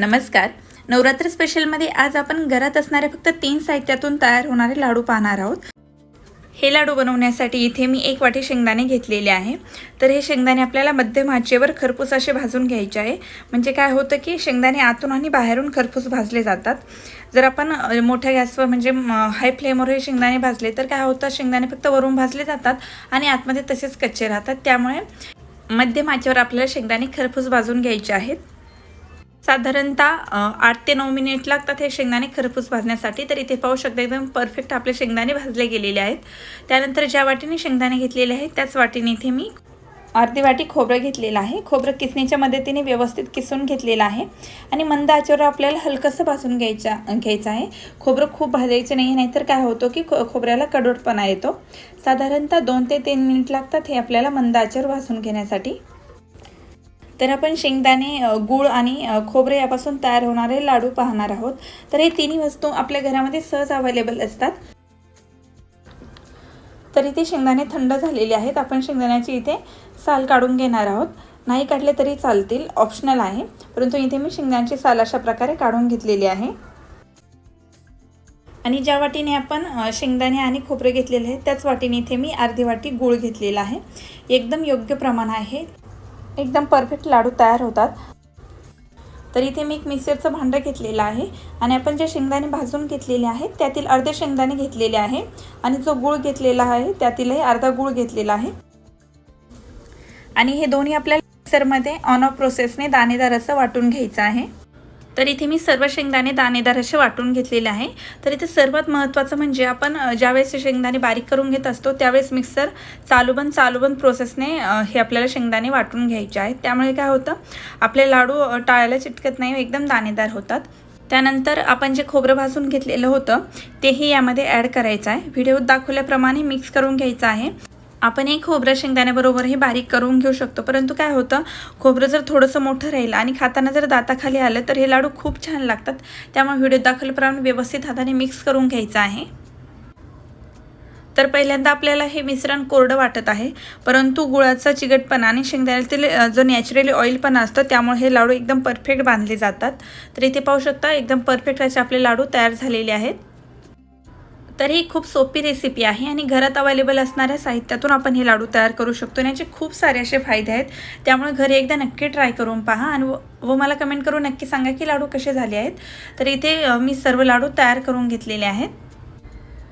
नमस्कार. नवरात्र स्पेशलमध्ये आज आपण घरात असणाऱ्या फक्त तीन साहित्यातून तयार होणारे लाडू पाहणार आहोत. हे लाडू बनवण्यासाठी इथे मी एक वाटी शेंगदाणे घेतलेले आहे. तर हे शेंगदाणे आपल्याला मध्यम आचेवर खरपूस असे भाजून घ्यायचे आहे. म्हणजे काय होतं की शेंगदाणे आतून आणि बाहेरून खरपूस भाजले जातात. जर आपण मोठ्या गॅसवर म्हणजे हाय फ्लेमवर हे शेंगदाणे भाजले तर काय होतं शेंगदाणे फक्त वरून भाजले जातात आणि आतमध्ये तसेच कच्चे राहतात. त्यामुळे मध्यम आचेवर आपल्याला शेंगदाणे खरपूस भाजून घ्यायचे आहेत. साधारणतः आठ ते नऊ मिनिट लागतात हे शेंगदाणे खरपूस भाजण्यासाठी. तर इथे पाहू शकता एकदम परफेक्ट आपले शेंगदाणे भाजले गेलेले आहेत. त्यानंतर ज्या वाटीने शेंगदाणे घेतलेले आहेत त्याच वाटीने इथे मी अर्धी वाटी खोबरं घेतलेलं आहे. खोबरं किसणीच्या मदतीने व्यवस्थित किसून घेतलेलं आहे. आणि मंद आचेवर आपल्याला हलकंसं भाजून घ्यायचा घ्यायचं आहे. खोबरं खूप भाजायचं नाही नाहीतर काय होतं की खो खोबऱ्याला कडवटपणा येतो. साधारणतः दोन ते तीन मिनिट लागतात हे आपल्याला मंद आचेवर भाजून घेण्यासाठी. तर आपण शेंगदाणे गूळ आणि खोबरे यापासून तयार होणारे लाडू पाहणार आहोत. तर हे तिन्ही वस्तू आपल्या घरामध्ये सहज अवेलेबल असतात. तर इथे शेंगदाणे थंड झालेले आहेत. आपण शेंगदाण्याची इथे साल काढून घेणार आहोत. नाही काढले तरी चालतील. ऑप्शनल आहे. परंतु इथे मी शेंगदाण्याची साल अशा प्रकारे काढून घेतलेली आहे. आणि ज्या वाटीने आपण शेंगदाणे आणि खोबरे घेतलेले आहेत त्याच वाटीने इथे मी अर्धी वाटी गूळ घेतलेला आहे. एकदम योग्य प्रमाण आहे. एकदम परफेक्ट लाडू तयार होतात. तर इथे मी एक मिक्सरचं भांडं घेतलेलं आहे आणि आपण जे शेंगदाणे भाजून घेतलेले आहेत त्यातील अर्धे शेंगदाणे घेतलेले आहे आणि जो गूळ घेतलेला आहे त्यातीलही अर्धा गूळ घेतलेला आहे. आणि हे दोन्ही आपल्याला मिक्सरमध्ये ऑन ऑफ प्रोसेसने दाणेदार असं वाटून घ्यायचं आहे. तर इथे मी सर्व शेंगदाणे दाणेदार असे वाटून घेतलेले आहे. तर इथे सर्वात महत्त्वाचं म्हणजे आपण ज्यावेळेस शेंगदाणे बारीक करून घेत असतो त्यावेळेस मिक्सर चालूबंद चालूबंद प्रोसेसने हे आपल्याला शेंगदाणे वाटून घ्यायचे आहेत. त्यामुळे काय होतं आपले लाडू टाळायला चिटकत नाही एकदम दाणेदार होतात. त्यानंतर आपण जे खोबरं भाजून घेतलेलं होतं तेही यामध्ये ॲड करायचं आहे. व्हिडिओत दाखवल्याप्रमाणे मिक्स करून घ्यायचं आहे. आपण एक खोबरं शेंगदाण्याबरोबरही बारीक करून घेऊ शकतो. परंतु काय होतं खोबरं जर थोडंसं मोठं राहील आणि खाताना जर दाताखाली आलं तर हे लाडू खूप छान लागतात. त्यामुळे व्हिडिओ दाखवल्याप्रमाणे व्यवस्थित हाताने मिक्स करून घ्यायचं आहे. तर पहिल्यांदा आपल्याला हे मिश्रण कोरडं वाटत आहे. परंतु गुळाचा चिकटपणा आणि शेंगदाण्यातील जो नॅचरली ऑइलपणा असतं त्यामुळे हे लाडू एकदम परफेक्ट बांधले जातात. तर इथे पाहू शकता एकदम परफेक्ट असे आपले लाडू तयार झालेले आहेत. तर ही खूप सोपी रेसिपी आहे आणि घरात अवेलेबल असणाऱ्या साहित्यातून आपण हे लाडू तयार करू शकतो. आणि याचे खूप सारे असे फायदे आहेत. त्यामुळे घरी एकदा नक्की ट्राय करून पहा आणि व व मला कमेंट करून नक्की सांगा की लाडू कसे झाले आहेत. तर इथे मी सर्व लाडू तयार करून घेतलेले आहेत.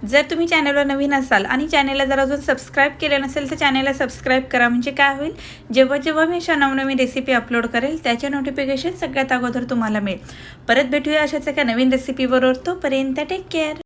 जर तुम्ही चॅनलवर नवीन असाल आणि चॅनलला जर अजून सबस्क्राईब केलं नसेल तर चॅनलला सबस्क्राईब करा. म्हणजे काय होईल? जेव्हा जेव्हा मी अशा नवनवीन रेसिपी अपलोड करेल त्याचे नोटिफिकेशन सगळ्यात अगोदर तुम्हाला मिळेल. परत भेटूया अशाच एका नवीन रेसिपीबरोबर तोपर्यंत टेक केअर